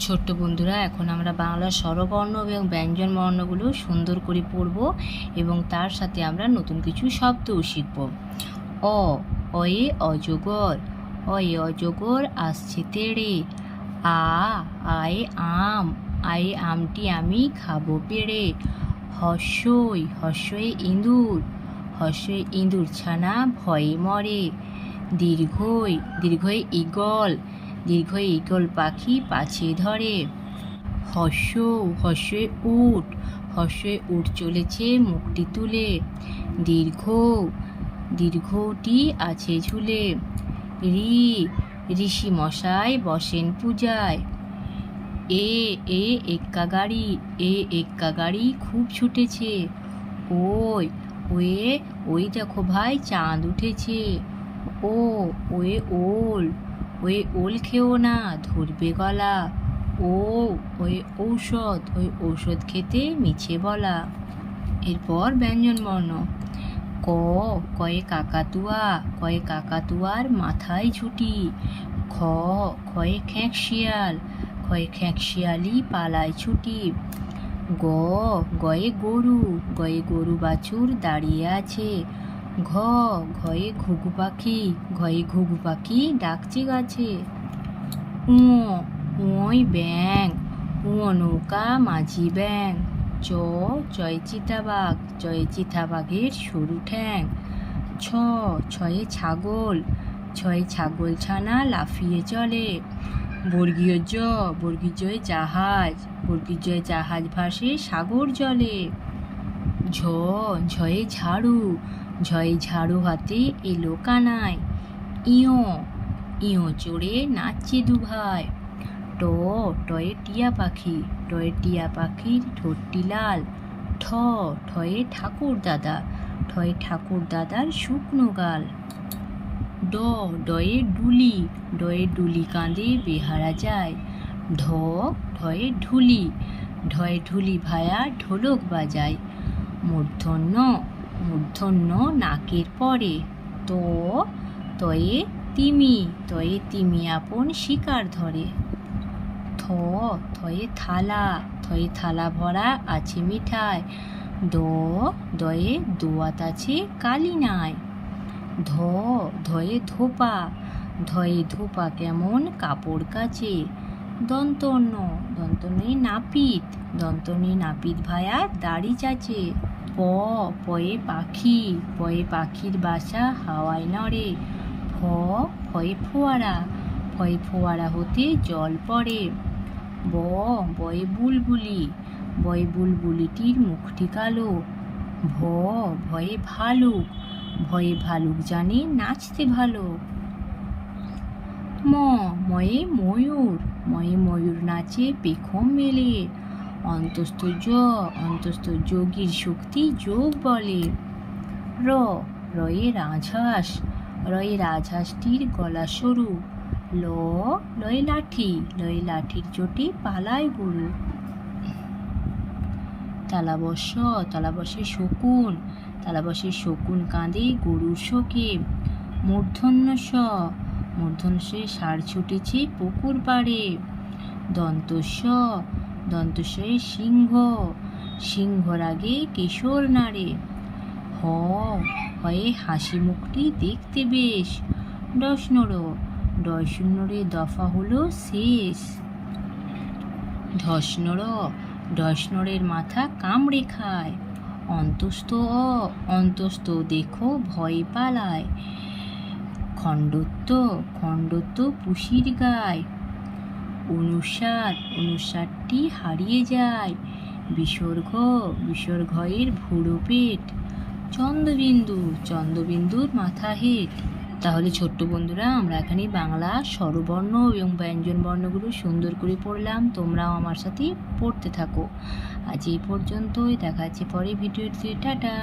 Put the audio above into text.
ছোট্ট বন্ধুরা, এখন আমরা বাংলা স্বরবর্ণ এবং ব্যঞ্জন বর্ণগুলো সুন্দর করে পড়ব এবং তার সাথে আমরা নতুন কিছু শব্দও শিখব। অ, অয়ে অজগর অয়ে অজগর আসছে তেড়ে, আ, আয়ে আম, আয়ে আমটি আমি খাব পেড়ে হর্ষই হর্ষয়ে ইঁদুর হর্ষয়ে ইঁদুর ছানা ভয়ে মরে, দীর্ঘই দীর্ঘই ঈগল দীর্ঘ ঈগল পাখি পাছে ধরে। হর্ষ, হর্ষে উট হর্ষে উট চলেছে মুখটি তুলে। দীর্ঘ, দীর্ঘটি আছে ঝুলে। রি, ঋষি মশাই বসেন পূজায়। এ এ এক্কা গাড়ি, এ এক্কা গাড়ি খুব ছুটেছে। ওই, ওয়ে, ওই দেখো ভাই চাঁদ উঠেছে। ও, ওয়ে ওল ওই ওল খেও না, ধরবে গলা। ও, ওই ঔষধ ওই ঔষধ খেতে মিছে বলা। এরপর ব্যঞ্জন বর্ণ। ক, কয়ে কাকাতুয়া, কয়ে কাকাতুয়ার মাথায় ছুটি খ খয়ে খ্যাঁক শিয়াল খয়ে খ্যাঁক শিয়ালি পালায় ছুটি। গ, গয়ে গরু গয়ে গরু বাছুর দাঁড়িয়ে আছে। ঘ, ঘয়ে ঘুঘু পাখি, ঘয়ে ঘুঘু পাখি ডাকছে গাছে। উঁ উঁই ব্যাং উঁ নৌকা মাঝি ব্যাং চ চয় চিতাবাঘ চয়ে চিতাবাঘের সরু ঠ্যাং, ছ, ছয়ে ছাগল ছয়ে ছাগল ছানা লাফিয়ে চলে। বর্গীয় জ, বর্গীয় জয়ে জাহাজ, বর্গীয় জাহাজ ভাসে সাগর জলে। ঝ, ঝয়ে ঝাড়ু ঝয়ে ঝাড়ু হাতে এলো কানায়। ইয় ইয় চড়ে নাচছে দু ভাই ট, টয়ে টিয়া পাখি, টয়ে টিয়া পাখির ঠোঁটটি লাল। ঠ, ঠয়ে ঠাকুর দাদা, ঠয়ে ঠাকুর দাদার শুকনো গাল। ড, ডয়ে ডুলি ডয়ে ডুলি কাঁদে বেহারা যায়। ঢ ঢয়ে ঢুলি ঢয়ে ঢুলি ভায়া ঢোলক বাজায়। মূর্ধন্য মূর্ধন্য নাকের পরে। তো, তয়ে তিমি তয়ে তিমি আপন শিকার ধরে। থ থয়ে থালা থয়ে থালা ভরা আছে মিঠাই। দ, দয়ে দোয়াত আছে কালি নাই। ধ, ধয়ে ধোপা ধয়ে ধোপা কেমন কাপড় কাচে। দন্তন্য দন্তনে নাপিত দন্তনে নাপিত ভায়া দাড়ি চাচে। প, পয়ে পাখি, পয়ে পাখির বাসা হাওয়ায় নড়ে। ফ ফয়ে ফোয়ারা ফয়ে ফোয়ারা হতে জল পড়ে। ব, বয়ে বুলবুলি, বয়ে বুলবুলিটির মুখটি কালো। ভ, ভয়ে ভালুক ভয়ে ভালুক জানে নাচতে ভালো। ম, ময়ে ময়ূর ময়ে ময়ূর নাচে পেখম মেলে। অন্তস্থ জ অন্তস্থ যোগীর শক্তি যোগ বলে। র রয়ে রাজহাঁস রয়ে রাজহাঁসটির গলা সরু। ল, লয়ে লাঠি, লয়ে লাঠির চোটে পালায় গরু। তালাবশ তালাবশে শকুন তালাবশে শকুন কাঁদে গরুর শোকে। মূর্ধন্য স মূর্ধন্যে সার ছুটেছে পুকুর পাড়ে। দন্তস্ব দন্তস্বয়ে সিংহ সিংহর আগে কিশোর নাড়ে হ, হয়ে হাসি মুখটি দেখতে বেশ। ডসনর ডসনরে দফা হলো শেষ। ধসনর ডসনরের মাথা কামড়ে খায়। অন্তস্থ অ অন্তস্থ দেখো ভয় পালায়। খণ্ডত্ব খণ্ডত্ব পুষির গায়। অনুসার অনুসারটি হারিয়ে যায়। বিসর্গ, বিসর্গয়ের ভুড়ো পেট চন্দ্রবিন্দু, চন্দ্রবিন্দুর মাথা হেট তাহলে ছোট্ট বন্ধুরা, আমরা এখানে বাংলা, স্বরবর্ণ এবং ব্যঞ্জন বর্ণগুলো সুন্দর করে পড়লাম। তোমরাও আমার সাথে পড়তে থাকো। আজ এই পর্যন্তই। দেখা যাচ্ছে পরে ভিডিওতে। টাটা!